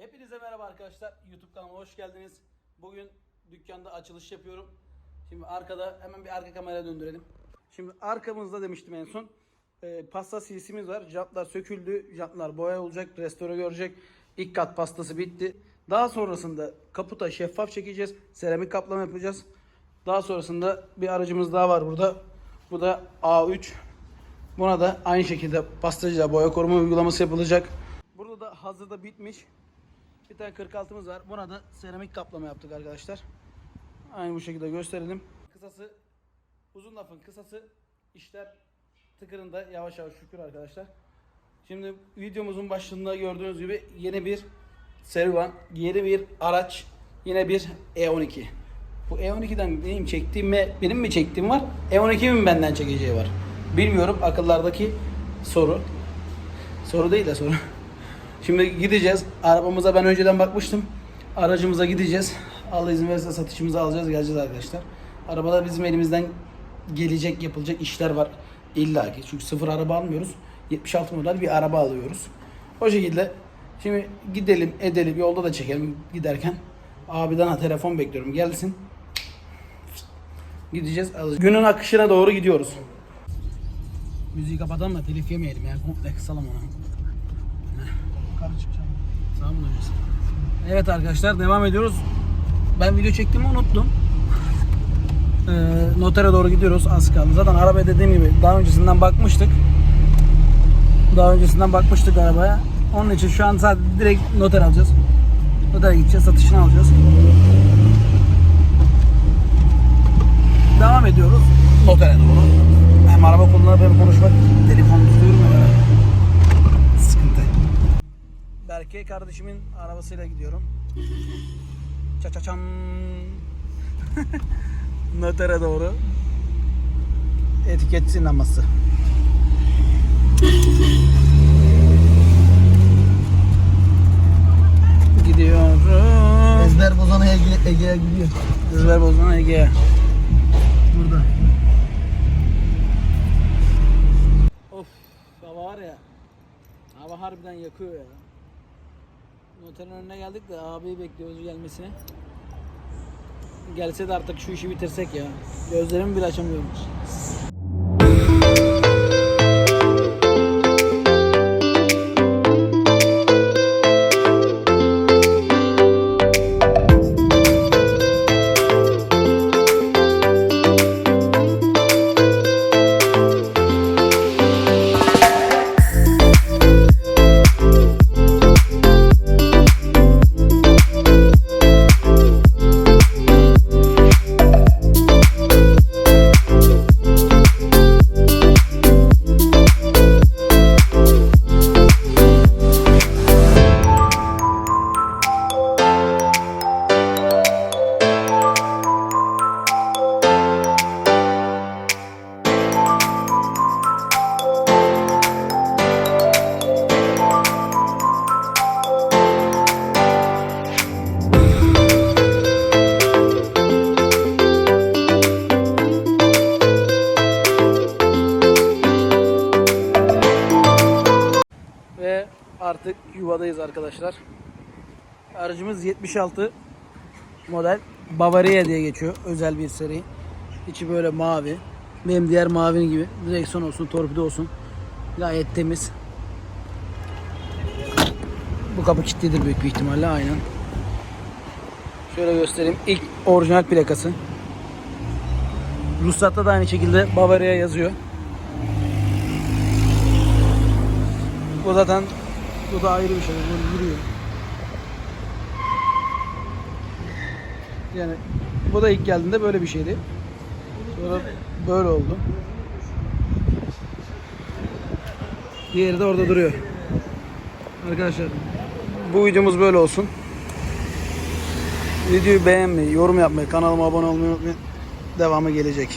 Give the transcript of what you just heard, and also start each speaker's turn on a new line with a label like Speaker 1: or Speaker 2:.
Speaker 1: Hepinize merhaba arkadaşlar. YouTube kanalıma hoş geldiniz. Bugün dükkanda açılış yapıyorum. Şimdi arkada hemen bir arka kameraya döndürelim. Şimdi arkamızda demiştim en son. E, pasta silisimiz var. Jantlar söküldü. Jantlar boya olacak. Restore görecek. İlk kat pastası bitti. Daha sonrasında kaputa şeffaf çekeceğiz. Seramik kaplama yapacağız. Daha sonrasında bir aracımız daha var burada. Bu da A3. Buna da aynı şekilde pastacıda boya koruma uygulaması yapılacak. Burada da hazırda bitmiş. Bir tane 46'mız var. Buna da seramik kaplama yaptık arkadaşlar. Aynı bu şekilde gösterelim. Kısası uzun lafın kısası işler tıkırında yavaş yavaş şükür arkadaşlar. Şimdi videomuzun başlığında gördüğünüz gibi yeni bir serüven, yeni bir araç, yine bir E12. Bu E12'den benim çektiğim mi, benim mi çektiğim var, E12 mi benden çekeceği var. Bilmiyorum akıllardaki soru. Soru değil de soru. Şimdi gideceğiz. Arabamıza ben önceden bakmıştım. Aracımıza gideceğiz. Allah izin verirse satışımızı alacağız, geleceğiz arkadaşlar. Arabada bizim elimizden gelecek, yapılacak işler var. İlla ki. Çünkü sıfır araba almıyoruz. 76 model bir araba alıyoruz. O şekilde şimdi gidelim, edelim. Yolda da çekelim giderken. Abiden telefon bekliyorum. Gelsin. Gideceğiz, alacağız. Günün akışına doğru gidiyoruz. Müziği kapatalım da telif yemeyelim yani komple kısalım onu.
Speaker 2: Yukarı çıkacağım.
Speaker 1: Sağ mı? Evet arkadaşlar devam ediyoruz. Ben video çektiğimi unuttum. Ee, notere doğru gidiyoruz az kaldı. Zaten arabaya dediğim gibi daha öncesinden bakmıştık. Daha öncesinden bakmıştık arabaya. Onun için şu an sadece direkt noter alacağız. Notere gideceğiz, satışını alacağız. Devam ediyoruz notere doğru. Hem araba kullanıp hem konuşmak, telefon tutuyorum ya. Sıkıntı. Berke kardeşimin arabasıyla gidiyorum. Çaçaçam. Notere doğru. Etiket sineması. Gidiyorum.
Speaker 2: Ezber bozana Ege, Ege'ye gidiyor.
Speaker 1: Ezber bozduğuna Ege'ye.
Speaker 2: Burada.
Speaker 1: Of hava var ya. Hava harbiden yakıyor ya. Noterin önüne geldik de abiyi bekliyoruz gelmesini. Gelse de artık şu işi bitirsek ya. Gözlerimi bile açamıyorum. Artık yuvadayız arkadaşlar. Aracımız 76 model Bavaria diye geçiyor. Özel bir seri. İçi böyle mavi. Benim diğer mavinin gibi. Direksiyon olsun, torpido olsun. Gayet temiz. Bu kapı kilitlidir büyük bir ihtimalle aynen. Şöyle göstereyim. İlk orijinal plakası. Ruhsatta da aynı şekilde Bavaria yazıyor. Bu zaten bu da ayrı bir şey. Bu yürüyor. Yani bu da ilk geldiğinde böyle bir şeydi. Sonra böyle oldu. Diğeri de orada duruyor. Arkadaşlar bu videomuz böyle olsun. Videoyu beğenmeyi, yorum yapmayı, kanalıma abone olmayı unutmayın. Devamı gelecek.